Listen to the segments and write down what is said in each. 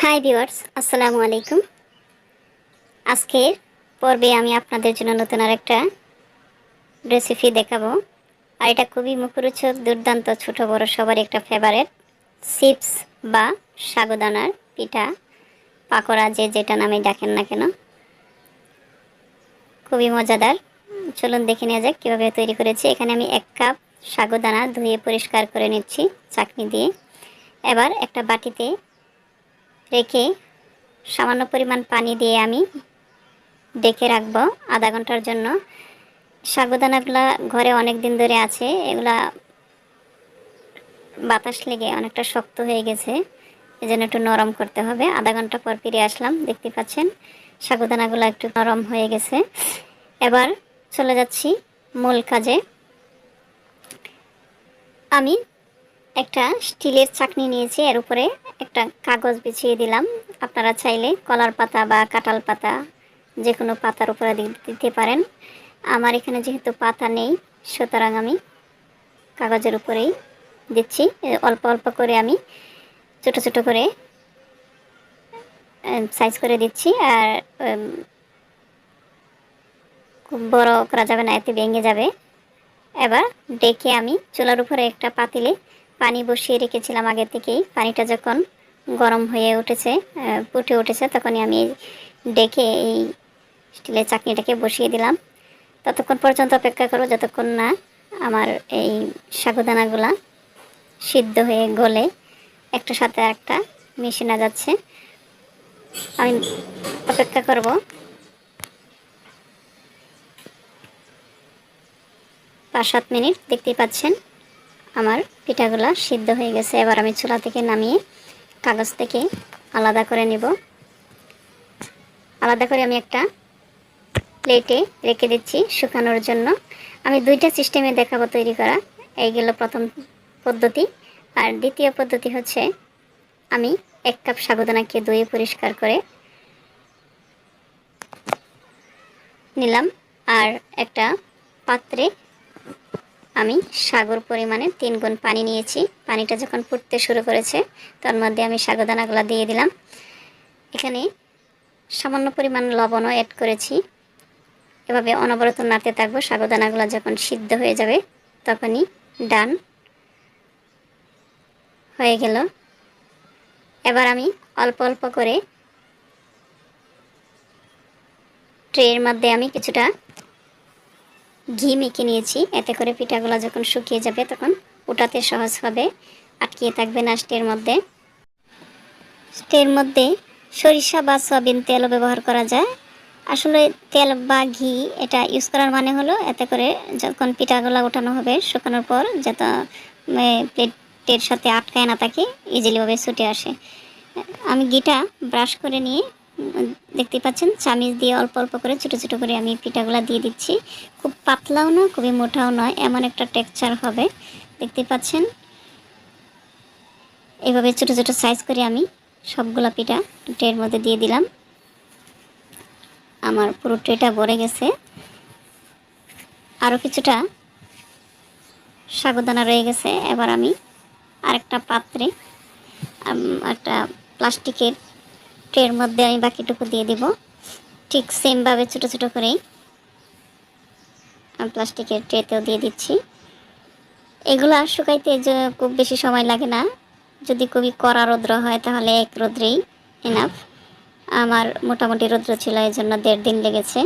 Hi viewers আসসালামু আলাইকুম আজকের পর্বে আমি আপনাদের জন্য নতুন আর একটা রেসিপি দেখাবো। আর এটা খুবই মুখরোচক, দুর্দান্ত, ছোট, বড় সবার একটা ফেভারেট চিপস বা সাগুদানার পিঠা পাকোড়া যে যেটা নামে ডাকেন না কেন। খুবই মজাদার। চলুন দেখে নেওয়া যাক কীভাবে তৈরি করেছি। এখানে আমি এক কাপ সাগুদানা ধুয়ে পরিষ্কার করে নিচ্ছি চাকনি দিয়ে। এবার একটা বাটিতে রেখে সামান্য পরিমাণ পানি দিয়ে আমি ডেকে রাখব আধা ঘণ্টার জন্য। সাগুদানাগুলা ঘরে অনেক দিন ধরে আছে, এগুলা বাতাস লেগে অনেকটা শক্ত হয়ে গেছে এই জন্য একটু নরম করতে হবে। আধা ঘণ্টা পর ফিরে আসলাম, দেখতে পাচ্ছেন সাগুদানাগুলো একটু নরম হয়ে গেছে। এবার চলে যাচ্ছি মূল কাজে। আমি একটা স্টিলের চাকনি নিয়েছি, এর উপরে একটা কাগজ বিছিয়ে দিলাম। আপনারা চাইলে কলার পাতা বা কাঁঠাল পাতা যে কোনো পাতার উপরে দিতে পারেন। আমার এখানে যেহেতু পাতা নেই, সুতরাং আমি কাগজের উপরেই দিচ্ছি। অল্প অল্প করে আমি ছোট ছোট করে সাইজ করে দিচ্ছি আর খুব বড় করা যাবে না, এতে ভেঙে যাবে। এবার ডেকে আমি চুলার উপরে একটা পাতিলে পানি বসিয়ে রেখেছিলাম আগে থেকেই। পানিটা যখন গরম হয়ে উঠেছে ফুটে উঠেছে, তখনই আমি ডেকে এই স্টিলের চাকনিটাকে বসিয়ে দিলাম। ততক্ষণ পর্যন্ত অপেক্ষা করব যতক্ষণ না আমার এই সাগুদানাগুলা সিদ্ধ হয়ে গলে একটা সাথে একটা মিশে না যাচ্ছে। আমি অপেক্ষা করব। পাঁচ সাত মিনিট, দেখতেই পাচ্ছেন। আমার পিঠাগুলা সিদ্ধ হয়ে গেছে। এবার আমি চুলা থেকে নামিয়ে কাগজ থেকে আলাদা করে নিব। আলাদা করে আমি একটা প্লেটে রেখে দিচ্ছি শুকানোর জন্য। আমি দুইটা সিস্টেমে দেখাবো তৈরি করা। এইগুলো প্রথম পদ্ধতি। আর দ্বিতীয় পদ্ধতি হচ্ছে আমি এক কাপ সাগুদানাকে ধুয়ে পরিষ্কার করে নিলাম। আর একটা পাত্রে আমি সাগর পরিমাণে তিন গুণ পানি নিয়েছি। পানিটা যখন ফুটতে শুরু করেছে, তার মধ্যে আমি সাগরদানাগুলো দিয়ে দিলাম। এখানে সামান্য পরিমাণ লবণও অ্যাড করেছি। এভাবে অনবরত নাড়তে থাকব, সাগরদানাগুলো যখন সিদ্ধ হয়ে যাবে, তখনই ডান হয়ে গেল। এবার আমি অল্প অল্প করে ট্রের মধ্যে আমি কিছুটা ঘি মেখে নিয়েছি। এতে করে পিঠাগুলো যখন শুকিয়ে যাবে তখন ওটাতে সহজ হবে। আটকিয়ে থাকবে না স্টের মধ্যে। স্টের মধ্যে সরিষা বা সয়াবিন তেলও ব্যবহার করা যায়। আসলে তেল বা ঘি এটা ইউজ করার মানে হলো এতে করে যখন পিঠাগুলো ওঠানো হবে শুকানোর পর যাতে প্লেটের সাথে আটকায় না থাকে ইজিলিভাবে ছুটে আসে। আমি ঘিটা ব্রাশ করে নিয়ে দেখতে পাচ্ছেন, চামিচ দিয়ে অল্প অল্প করে, ছোটো ছোটো করে আমি পিঠাগুলো দিয়ে দিচ্ছি। খুব পাতলাও না, খুবই মোটাও নয়, এমন একটা টেক্সচার হবে। দেখতে পাচ্ছেন? এভাবে ছোটো ছোটো সাইজ করে আমি সবগুলো পিঠা ট্রের মধ্যে দিয়ে দিলাম। আমার পুরো ট্রেটা ভরে গেছে। আরও কিছুটা সাগুদানা রয়ে গেছে, এবার আমি আরেকটা পাত্রে একটা প্লাস্টিকের ট্রের মধ্যে আমি বাকিটুকু দিয়ে দিব। ঠিক সেমভাবে ছোটো ছোটো করেই। প্লাস্টিকের ট্রেতেও দিয়ে দিচ্ছি। এগুলো আর শুকাইতে খুব বেশি সময় লাগে না। যদি খুবই কড়া রৌদ্র হয় তাহলে এক রৌদ্রেই এনাফ আমার মোটামুটি রৌদ্র ছিল এই জন্য দেড় দিন লেগেছে।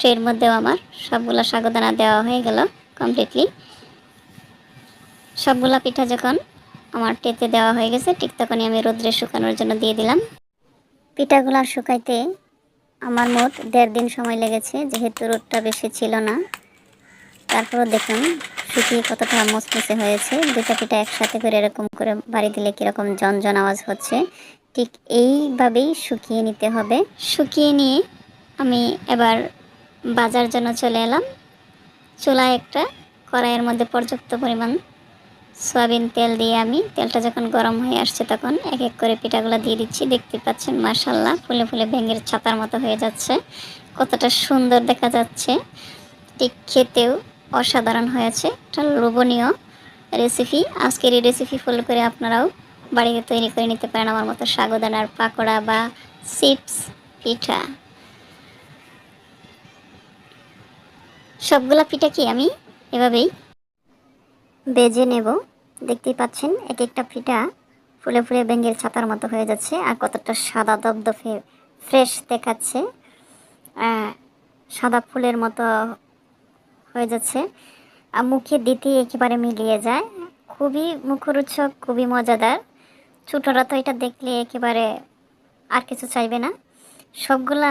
ট্রের মধ্যেও আমার সবগুলো সাগদানা দেওয়া হয়ে গেল কমপ্লিটলি সবগুলা পিঠা যখন আমার টেতে দেওয়া হয়ে গেছে, ঠিক তখনই আমি রোদ্রে শুকানোর জন্য দিয়ে দিলাম। পিঠাগুলো শুকাইতে আমার মোট দেড় দিন সময় লেগেছে, যেহেতু রোদটা বেশি ছিল না। তারপরও দেখুন, শুকিয়ে কতটা মচমচে হয়েছে। দুটা পিঠা একসাথে করে এরকম করে বাড়ি দিলে কীরকম জনজন আওয়াজ হচ্ছে। ঠিক এইভাবেই শুকিয়ে নিতে হবে। শুকিয়ে নিয়ে আমি এবার বাজার জন্য চলে এলাম। চুলায় একটা কড়াইয়ের মধ্যে পর্যাপ্ত পরিমাণ সয়াবিন তেল দিয়ে আমি, তেলটা যখন গরম হয়ে আসছে তখন এক এক করে পিঠাগুলো দিয়ে দিচ্ছি। দেখতে পাচ্ছেন মার্শাল্লাহ ফুলে ফুলে ভেঙের ছাতার মতো হয়ে যাচ্ছে। কতটা সুন্দর দেখা যাচ্ছে। ঠিক খেতেও অসাধারণ হয়েছে। একটা লোভনীয় রেসিপি। আজকের এই রেসিপি ফলো করে আপনারাও বাড়িতে তৈরি করে নিতে পারেন আমার মতো সাগুদানার পাকোড়া বা চিপস পিঠা। সবগুলা পিঠা কি আমি এভাবেই বেজে নেব। দেখতেই পাচ্ছেন এক একটা পিঠা ফুলে ফুলে ব্যাঙ্গের ছাতার মতো হয়ে যাচ্ছে আর কতটা সাদা দপদপে ফ্রেশ দেখাচ্ছে। সাদা ফুলের মতো হয়ে যাচ্ছে। আর মুখে দিতে একেবারে মিলিয়ে যায়। খুবই মুখরোচক, খুবই মজাদার। ছোটরা তো এটা দেখলে একেবারে আর কিছু চাইবে না। সবগুলা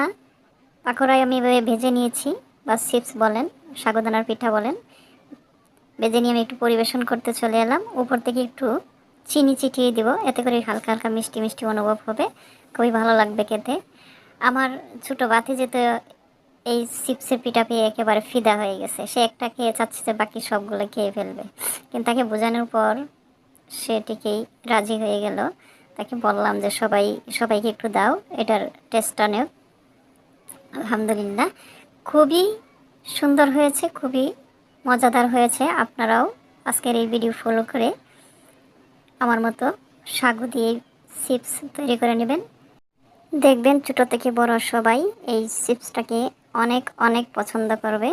পাকোড়াই আমি এভাবে ভেজে নিয়েছি। বা চিপস বলেন সাগুদানার পিঠা বলেন। ভেজে নিয়ে আমি একটু পরিবেশন করতে চলে এলাম। উপর থেকে একটু চিনি চিটিয়ে দিব, এতে করে হালকা হালকা মিষ্টি মিষ্টি অনুভব হবে। খুবই ভালো লাগবে খেতে। আমার ছোটো বাতি যেতে এই চিপসের পিঠা পেয়ে একেবারে ফিদা হয়ে গেছে। সে একটা খেয়ে চাচ্ছে যে বাকি সবগুলো খেয়ে ফেলবে। কিন্তু তাকে বোঝানোর পর সেটিকেই রাজি হয়ে গেল। তাকে বললাম যে, সবাই, সবাইকে একটু দাও, এটার টেস্টটা নেও। আলহামদুলিল্লাহ। খুবই সুন্দর হয়েছে, খুবই মজাদার হয়েছে। আপনারাও আজকের এই ভিডিও ফলো করে আমার মতো সাগু দিয়ে চিপস তৈরি করে নেবেন। দেখবেন ছোটো থেকে বড় সবাই এই চিপসটাকে অনেক অনেক পছন্দ করবে।